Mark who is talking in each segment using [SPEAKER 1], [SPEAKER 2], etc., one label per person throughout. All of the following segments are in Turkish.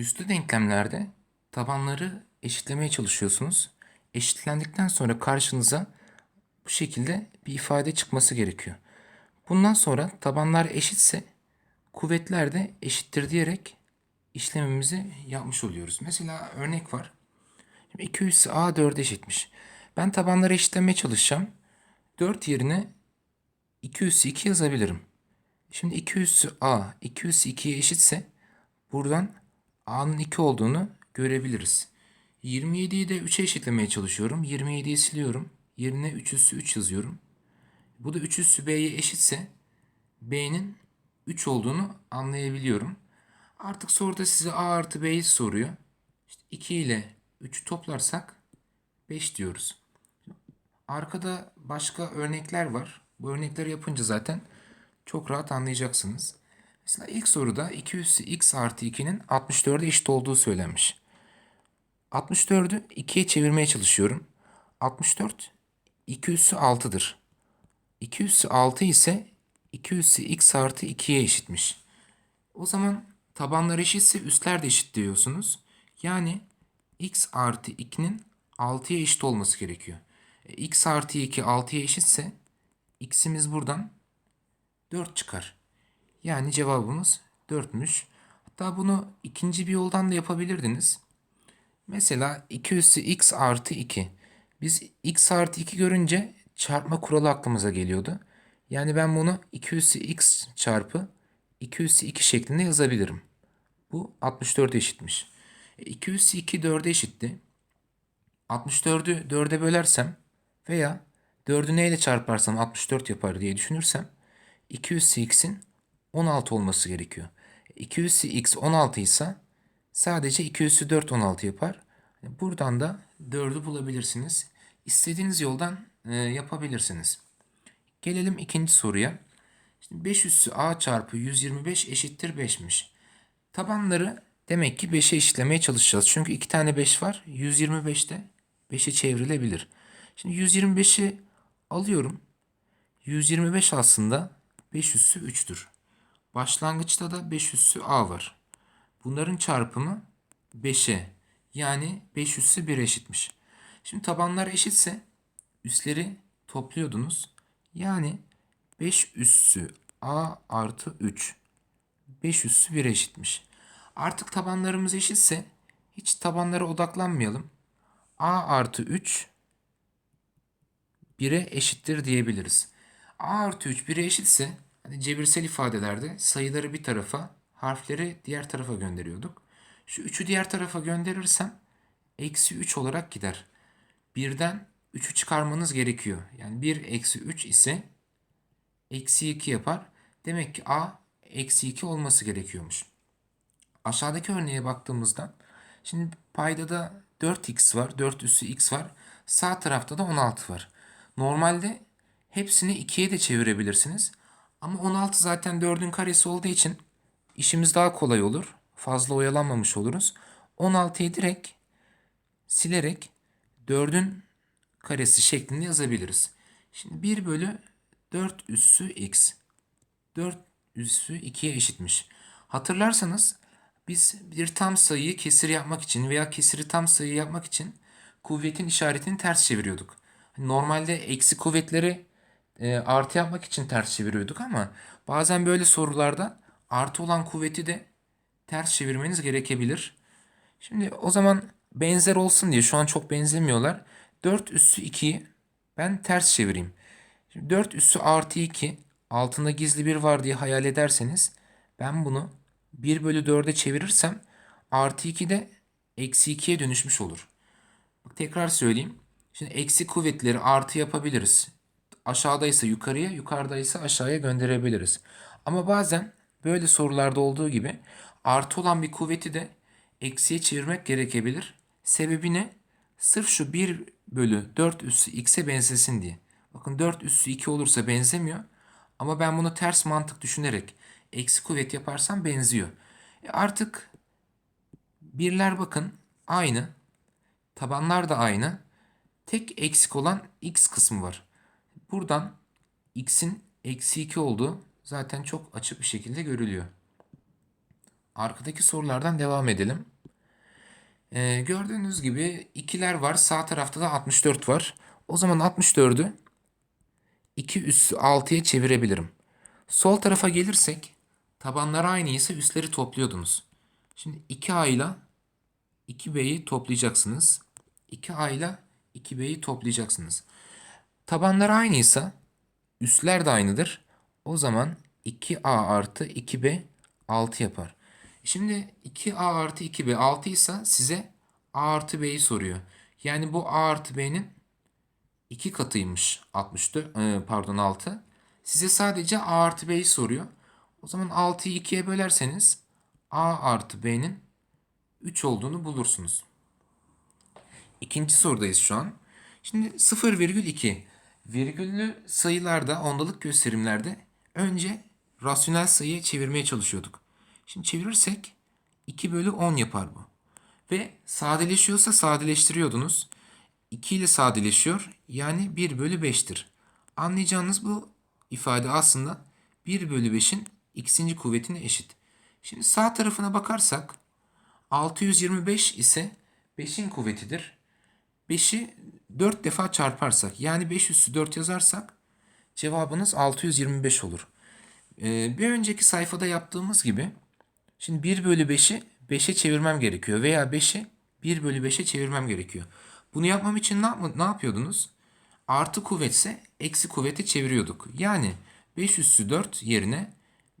[SPEAKER 1] Üslü denklemlerde tabanları eşitlemeye çalışıyorsunuz. Eşitlendikten sonra karşınıza bu şekilde bir ifade çıkması gerekiyor. Bundan sonra tabanlar eşitse kuvvetler de eşittir diyerek işlemimizi yapmış oluyoruz. Mesela örnek var. Şimdi 2 üssü a 4 eşitmiş. Ben tabanları eşitlemeye çalışacağım. 4 yerine 2 üssü 2 yazabilirim. Şimdi 2 üssü a 2 üssü 2'ye eşitse buradan a'nın 2 olduğunu görebiliriz. 27'yi de 3'e eşitlemeye çalışıyorum. 27'yi siliyorum. Yerine 3 üssü 3 yazıyorum. Bu da 3 üssü b'ye eşitse b'nin 3 olduğunu anlayabiliyorum. Artık soruda size a artı b'yi soruyor. İşte 2 ile 3'ü toplarsak 5 diyoruz. Arkada başka örnekler var. Bu örnekleri yapınca zaten çok rahat anlayacaksınız. Mesela ilk soruda 2 üssü x artı 2'nin 64'e eşit olduğu söylenmiş. 64'ü 2'ye çevirmeye çalışıyorum. 64 2 üssü 6'dır. 2 üssü 6 ise 2 üssü x artı 2'ye eşitmiş. O zaman tabanlar eşitse üstler de eşit diyorsunuz. Yani x artı 2'nin 6'ya eşit olması gerekiyor. E, x artı 2 6'ya eşitse x'imiz buradan 4 çıkar. Yani cevabımız 4'müş. Hatta bunu ikinci bir yoldan da yapabilirdiniz. Mesela 2 üssü x artı 2. Biz x artı 2 görünce çarpma kuralı aklımıza geliyordu. Yani ben bunu 2 üssü x çarpı 2 üssü 2 şeklinde yazabilirim. Bu 64'e eşitmiş. E, 2 üssü 2 4'e eşitti. 64'ü 4'e bölersem veya 4'ü neyle çarparsam 64 yapar diye düşünürsem 2 üssü x'in 16 olması gerekiyor. 2 üssü x 16 ise sadece 2 üssü 4 16 yapar. Buradan da 4'ü bulabilirsiniz. İstediğiniz yoldan e, yapabilirsiniz. Gelelim ikinci soruya. Şimdi 5 üssü a çarpı 125 eşittir 5'miş. Tabanları demek ki 5'e eşitlemeye çalışacağız. Çünkü iki tane 5 var. 125 de 5'e çevrilebilir. Şimdi 125'i alıyorum. 125 aslında 5 üssü 3'tür. Başlangıçta da 5 üssü a var. Bunların çarpımı 5'e yani 5 üssü 1 eşitmiş. Şimdi tabanlar eşitse üsleri topluyordunuz. Yani 5 üssü a artı 3. 5 üssü 1 eşitmiş. Artık tabanlarımız eşitse hiç tabanlara odaklanmayalım. a artı 3 1'e eşittir diyebiliriz. a artı 3 1'e eşitse hani cebirsel ifadelerde sayıları bir tarafa, harfleri diğer tarafa gönderiyorduk. Şu 3'ü diğer tarafa gönderirsem eksi 3 olarak gider. Birden 3'ü çıkarmanız gerekiyor. Yani 1 eksi 3 ise eksi 2 yapar. Demek ki a eksi 2 olması gerekiyormuş. Aşağıdaki örneğe baktığımızda şimdi payda da 4x var. 4 üssü x var. Sağ tarafta da 16 var. Normalde hepsini 2'ye de çevirebilirsiniz. Ama 16 zaten 4'ün karesi olduğu için işimiz daha kolay olur. Fazla oyalanmamış oluruz. 16'yı direkt silerek 4'ün karesi şeklinde yazabiliriz. Şimdi 1 bölü 4 üssü x. 4 üssü 2'ye eşitmiş. Hatırlarsanız biz bir tam sayıyı kesir yapmak için veya kesiri tam sayı yapmak için kuvvetin işaretini ters çeviriyorduk. Normalde eksi kuvvetleri e, artı yapmak için ters çeviriyorduk ama bazen böyle sorularda artı olan kuvveti de ters çevirmeniz gerekebilir. Şimdi o zaman benzer olsun diye şu an çok benzemiyorlar. 4 üssü 2'yi ben ters çevireyim. Şimdi 4 üssü artı 2 altında gizli bir var diye hayal ederseniz ben bunu 1 bölü 4'e çevirirsem artı 2 de eksi 2'ye dönüşmüş olur. Bak tekrar söyleyeyim. Şimdi eksi kuvvetleri artı yapabiliriz. Aşağıdaysa yukarıya, yukarıdaysa aşağıya gönderebiliriz. Ama bazen böyle sorularda olduğu gibi artı olan bir kuvveti de eksiye çevirmek gerekebilir. Sebebi ne? Sırf şu 1 bölü 4 üssü x'e benzesin diye. Bakın 4 üssü 2 olursa benzemiyor. Ama ben bunu ters mantık düşünerek eksi kuvvet yaparsam benziyor. E artık birler bakın aynı. Tabanlar da aynı. Tek eksik olan x kısmı var. Buradan x'in eksi 2 olduğu zaten çok açık bir şekilde görülüyor. arkadaki sorulardan devam edelim. Ee, gördüğünüz gibi ikiler var. Sağ tarafta da 64 var. O zaman 64'ü 2 üssü 6'ya çevirebilirim. Sol tarafa gelirsek tabanlar aynı ise üsleri topluyordunuz. Şimdi 2A ile 2B'yi toplayacaksınız. 2A ile 2B'yi toplayacaksınız. Tabanlar aynıysa üsler de aynıdır. O zaman 2A artı 2B 6 yapar. Şimdi 2A artı 2B 6 ise size A artı B'yi soruyor. Yani bu A artı B'nin 2 katıymış 64 e, pardon 6. Size sadece A artı B'yi soruyor. O zaman 6'yı 2'ye bölerseniz A artı B'nin 3 olduğunu bulursunuz. İkinci sorudayız şu an. Şimdi 0,2 virgüllü sayılarda ondalık gösterimlerde önce rasyonel sayıya çevirmeye çalışıyorduk. Şimdi çevirirsek 2 bölü 10 yapar bu. Ve sadeleşiyorsa sadeleştiriyordunuz. 2 ile sadeleşiyor yani 1 bölü 5'tir. Anlayacağınız bu ifade aslında 1 bölü 5'in x'inci kuvvetine eşit. Şimdi sağ tarafına bakarsak 625 ise 5'in kuvvetidir. 5'i 4 defa çarparsak yani 5 üssü 4 yazarsak cevabınız 625 olur. Ee, bir önceki sayfada yaptığımız gibi şimdi 1 bölü 5'i 5'e çevirmem gerekiyor veya 5'i 1 bölü 5'e çevirmem gerekiyor. Bunu yapmam için ne, yap- ne yapıyordunuz? Artı kuvvetse eksi kuvvete çeviriyorduk. Yani 5 üssü 4 yerine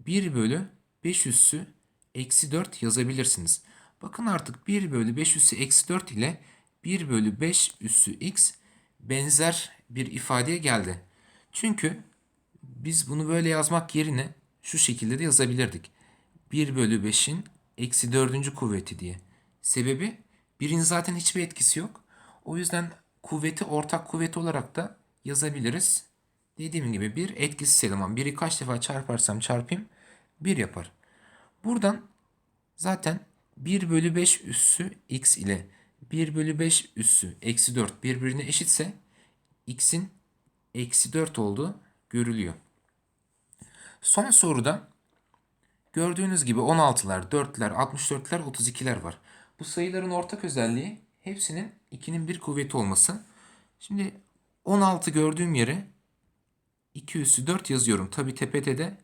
[SPEAKER 1] 1 bölü 5 üssü eksi 4 yazabilirsiniz. Bakın artık 1 bölü 5 üssü eksi 4 ile 1 bölü 5 üssü x benzer bir ifadeye geldi. Çünkü biz bunu böyle yazmak yerine şu şekilde de yazabilirdik. 1 bölü 5'in eksi 4. kuvveti diye. Sebebi birin zaten hiçbir etkisi yok. O yüzden kuvveti ortak kuvvet olarak da yazabiliriz. Dediğim gibi bir etkisiz eleman. Biri kaç defa çarparsam çarpayım 1 yapar. Buradan zaten 1 bölü 5 üssü x ile 1 bölü 5 üssü eksi 4 birbirine eşitse x'in eksi 4 olduğu görülüyor. Son soruda gördüğünüz gibi 16'lar, 4'ler, 64'ler, 32'ler var. Bu sayıların ortak özelliği hepsinin 2'nin bir kuvveti olması. Şimdi 16 gördüğüm yere 2 üssü 4 yazıyorum. Tabi tepede de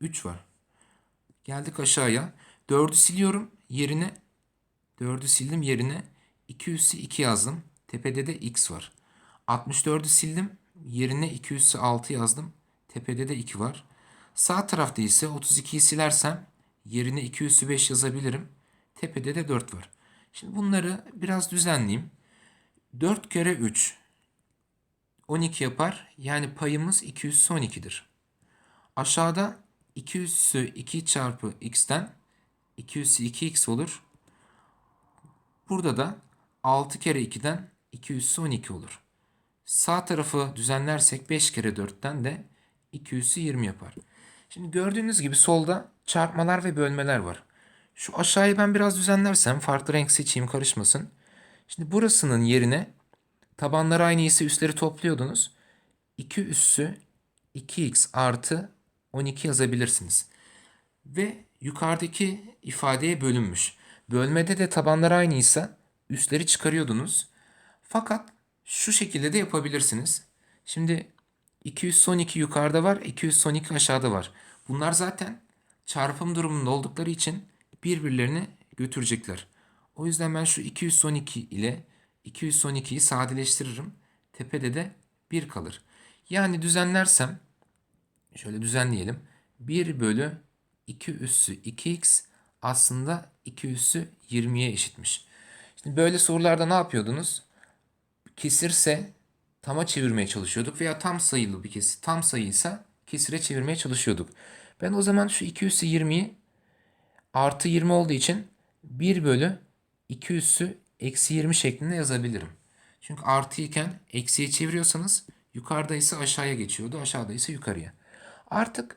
[SPEAKER 1] 3 var. Geldik aşağıya. 4'ü siliyorum. Yerine 4'ü sildim yerine 2 üssü 2 yazdım. Tepede de x var. 64'ü sildim. Yerine 2 üssü 6 yazdım. Tepede de 2 var. Sağ tarafta ise 32'yi silersem yerine 2 üssü 5 yazabilirim. Tepede de 4 var. Şimdi bunları biraz düzenleyeyim. 4 kere 3 12 yapar. Yani payımız 2 üssü 12'dir. Aşağıda 2 üssü 2 çarpı x'ten 2 üssü 2x olur. Burada da 6 kere 2'den 2 üssü 12 olur. Sağ tarafı düzenlersek 5 kere 4'ten de 2 üssü 20 yapar. Şimdi gördüğünüz gibi solda çarpmalar ve bölmeler var. Şu aşağıyı ben biraz düzenlersem farklı renk seçeyim karışmasın. Şimdi burasının yerine tabanlar aynı ise üstleri topluyordunuz. 2 üssü 2x artı 12 yazabilirsiniz. Ve yukarıdaki ifadeye bölünmüş. Bölmede de tabanlar aynıysa üstleri çıkarıyordunuz. Fakat şu şekilde de yapabilirsiniz. Şimdi 212 yukarıda var, 212 aşağıda var. Bunlar zaten çarpım durumunda oldukları için birbirlerini götürecekler. O yüzden ben şu 212 ile 212'yi sadeleştiririm. Tepede de 1 kalır. Yani düzenlersem şöyle düzenleyelim. 1 bölü 2 üssü 2x aslında 2 üssü 20'ye eşitmiş. Şimdi böyle sorularda ne yapıyordunuz? Kesirse tama çevirmeye çalışıyorduk veya tam sayılı bir kesir tam sayıysa kesire çevirmeye çalışıyorduk. Ben o zaman şu 2 üssü 20'yi artı 20 olduğu için 1 bölü 2 üssü eksi 20 şeklinde yazabilirim. Çünkü artı iken eksiye çeviriyorsanız yukarıda ise aşağıya geçiyordu. Aşağıda ise yukarıya. Artık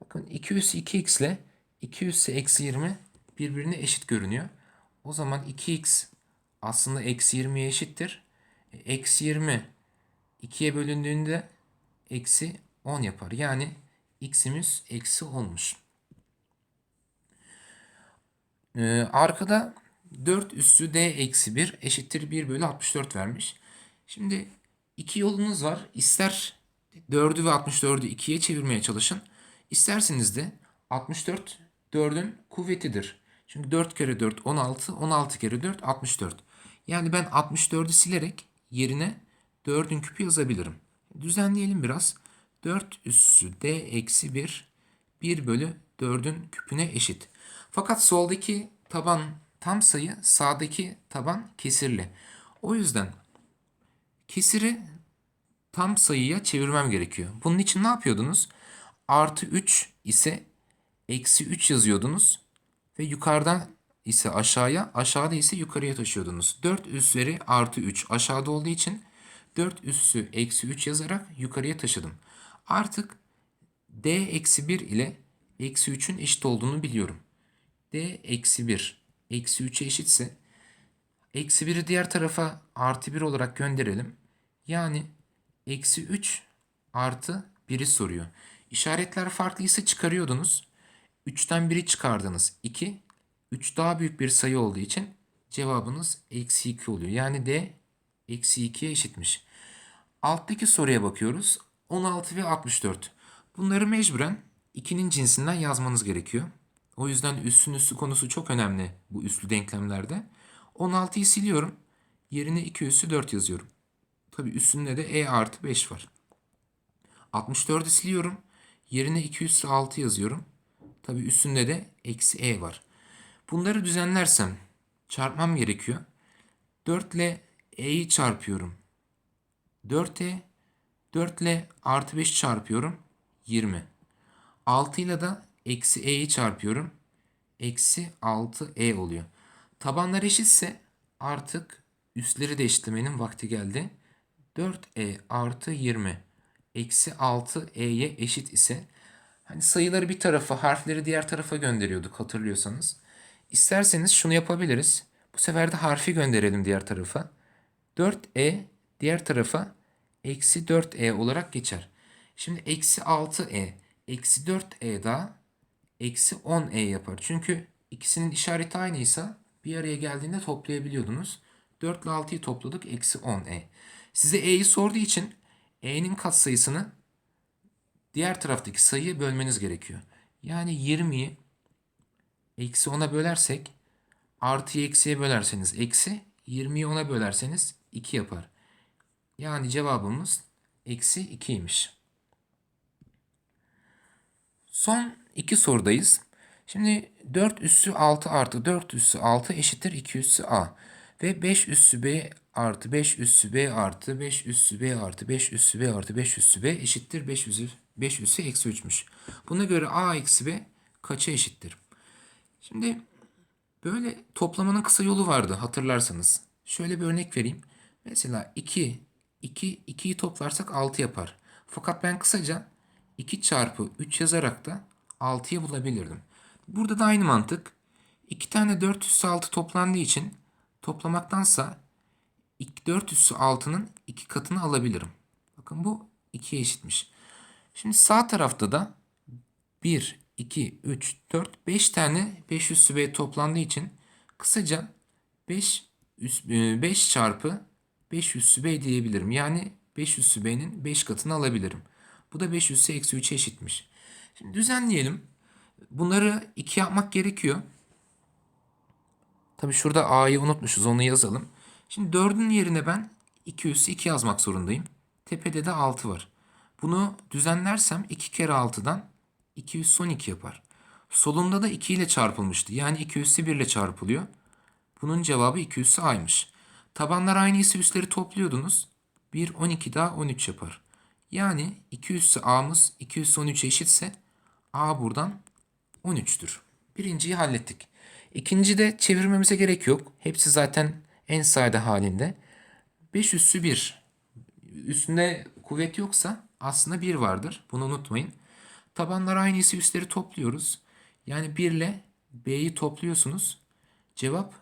[SPEAKER 1] bakın 2 üssü 2x ile 2 üssü eksi 20 birbirine eşit görünüyor. O zaman 2x aslında eksi 20'ye eşittir. E, Eksi 20 2'ye bölündüğünde eksi 10 yapar. Yani x'imiz eksi 10'muş. Ee, arkada 4 üssü d eksi 1 eşittir 1 bölü 64 vermiş. Şimdi iki yolunuz var. İster 4'ü ve 64'ü 2'ye çevirmeye çalışın. İsterseniz de 64 4'ün kuvvetidir. Çünkü 4 kere 4 16, 16 kere 4 64. Yani ben 64'ü silerek yerine 4'ün küpü yazabilirim. Düzenleyelim biraz. 4 üssü d eksi 1 1 bölü 4'ün küpüne eşit. Fakat soldaki taban tam sayı, sağdaki taban kesirli. O yüzden kesiri tam sayıya çevirmem gerekiyor. Bunun için ne yapıyordunuz? Artı 3 ise eksi 3 yazıyordunuz ve yukarıdan ise aşağıya, aşağıda ise yukarıya taşıyordunuz. 4 üsleri artı 3 aşağıda olduğu için 4 üssü eksi 3 yazarak yukarıya taşıdım. Artık d eksi 1 ile eksi 3'ün eşit olduğunu biliyorum. d eksi 1 eksi 3'e eşitse eksi 1'i diğer tarafa artı 1 olarak gönderelim. Yani eksi 3 artı 1'i soruyor. İşaretler farklıysa çıkarıyordunuz. 3'ten 1'i çıkardınız 2. 3 daha büyük bir sayı olduğu için cevabınız eksi 2 oluyor. Yani d eksi 2'ye eşitmiş. Alttaki soruya bakıyoruz. 16 ve 64. Bunları mecburen 2'nin cinsinden yazmanız gerekiyor. O yüzden üssün üssü konusu çok önemli bu üslü denklemlerde. 16'yı siliyorum. Yerine 2 üssü 4 yazıyorum. Tabi üstünde de e artı 5 var. 64'ü siliyorum. Yerine 2 üssü 6 yazıyorum. Tabi üstünde de eksi e var. Bunları düzenlersem çarpmam gerekiyor. 4 ile e'yi çarpıyorum. 4e 4 ile artı 5 çarpıyorum. 20. 6 ile de eksi e'yi çarpıyorum. Eksi 6e oluyor. Tabanlar eşitse artık üstleri de eşitlemenin vakti geldi. 4e artı 20 eksi 6e'ye eşit ise hani sayıları bir tarafa harfleri diğer tarafa gönderiyorduk hatırlıyorsanız. İsterseniz şunu yapabiliriz. Bu sefer de harfi gönderelim diğer tarafa. 4e diğer tarafa eksi 4e olarak geçer. Şimdi eksi 6e eksi 4e daha eksi 10e yapar. Çünkü ikisinin işareti aynıysa bir araya geldiğinde toplayabiliyordunuz. 4 ile 6'yı topladık eksi 10e. Size e'yi sorduğu için e'nin katsayısını diğer taraftaki sayıyı bölmeniz gerekiyor. Yani 20'yi eksi 10'a bölersek artıyı eksiye bölerseniz eksi 20'yi 10'a bölerseniz 2 yapar. Yani cevabımız eksi 2'ymiş. Son iki sorudayız. Şimdi 4 üssü 6 artı 4 üssü 6 eşittir 2 üssü a. Ve 5 üssü b artı 5 üssü b artı 5 üssü b artı 5 üssü b artı 5 üssü b eşittir 5 üssü, 5 üssü eksi 3'müş. Buna göre a eksi b kaça eşittir? Şimdi böyle toplamanın kısa yolu vardı hatırlarsanız. Şöyle bir örnek vereyim. Mesela 2, 2, 2'yi toplarsak 6 yapar. Fakat ben kısaca 2 çarpı 3 yazarak da 6'yı bulabilirdim. Burada da aynı mantık. 2 tane 4 üssü 6 toplandığı için toplamaktansa 4 üssü 6'nın 2 katını alabilirim. Bakın bu 2'ye eşitmiş. Şimdi sağ tarafta da 1, 2, 3, 4, 5 tane 5 üssü b toplandığı için kısaca 5, 5 çarpı 5 üssü b diyebilirim. Yani 5 üssü b'nin 5 katını alabilirim. Bu da 5 üssü eksi 3'e eşitmiş. Şimdi düzenleyelim. Bunları 2 yapmak gerekiyor. Tabi şurada a'yı unutmuşuz onu yazalım. Şimdi 4'ün yerine ben 2 üssü 2 yazmak zorundayım. Tepede de 6 var. Bunu düzenlersem 2 kere 6'dan 2 üssü 12 yapar. Solunda da 2 ile çarpılmıştı. Yani 2 üssü 1 ile çarpılıyor. Bunun cevabı 2 üssü a'ymış. Tabanlar aynıysa üsleri topluyordunuz. 1 12 daha 13 yapar. Yani 2 üssü a'mız 2 üssü 13'e eşitse a buradan 13'tür. Birinciyi hallettik. İkinci de çevirmemize gerek yok. Hepsi zaten en sade halinde. 5 üssü 1. Üstünde kuvvet yoksa aslında 1 vardır. Bunu unutmayın. Tabanlar aynıysa üstleri topluyoruz. Yani 1 ile b'yi topluyorsunuz. Cevap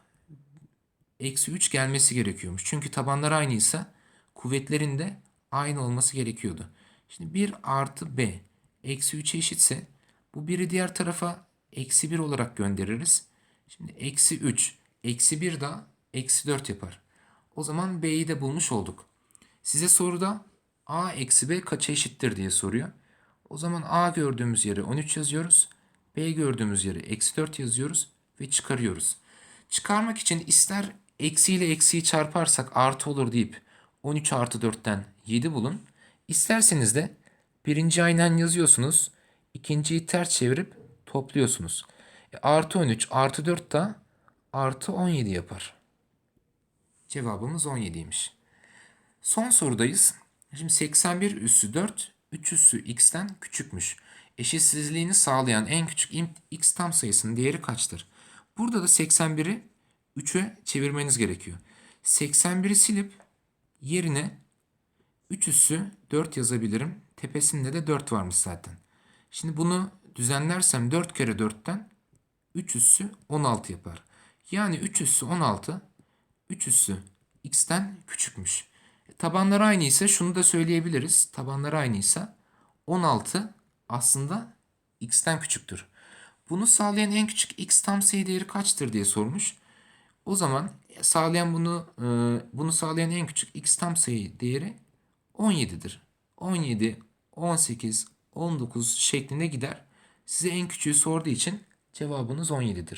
[SPEAKER 1] eksi 3 gelmesi gerekiyormuş. Çünkü tabanlar aynıysa kuvvetlerin de aynı olması gerekiyordu. Şimdi 1 artı b eksi 3'e eşitse bu 1'i diğer tarafa eksi 1 olarak göndeririz. Şimdi eksi 3, eksi 1 daha eksi 4 yapar. O zaman B'yi de bulmuş olduk. Size soruda A eksi B kaça eşittir diye soruyor. O zaman A gördüğümüz yere 13 yazıyoruz. B gördüğümüz yere eksi 4 yazıyoruz ve çıkarıyoruz. Çıkarmak için ister eksi ile eksiyi çarparsak artı olur deyip 13 artı 4'ten 7 bulun. İsterseniz de birinci aynen yazıyorsunuz. ikinciyi ters çevirip topluyorsunuz. E, artı 13 artı 4 da artı 17 yapar. Cevabımız 17'ymiş. Son sorudayız. Şimdi 81 üssü 4, 3 üssü x'ten küçükmüş. Eşitsizliğini sağlayan en küçük x tam sayısının değeri kaçtır? Burada da 81'i 3'e çevirmeniz gerekiyor. 81'i silip yerine 3 üssü 4 yazabilirim. Tepesinde de 4 varmış zaten. Şimdi bunu düzenlersem 4 kere 4'ten 3 üssü 16 yapar. Yani 3 üssü 16 3 üssü x'ten küçükmüş. E, Tabanları aynıysa şunu da söyleyebiliriz. Tabanları aynıysa 16 aslında x'ten küçüktür. Bunu sağlayan en küçük x tam sayı değeri kaçtır diye sormuş. O zaman sağlayan bunu e, bunu sağlayan en küçük x tam sayı değeri 17'dir. 17, 18, 19 şeklinde gider. Size en küçüğü sorduğu için cevabınız 17'dir.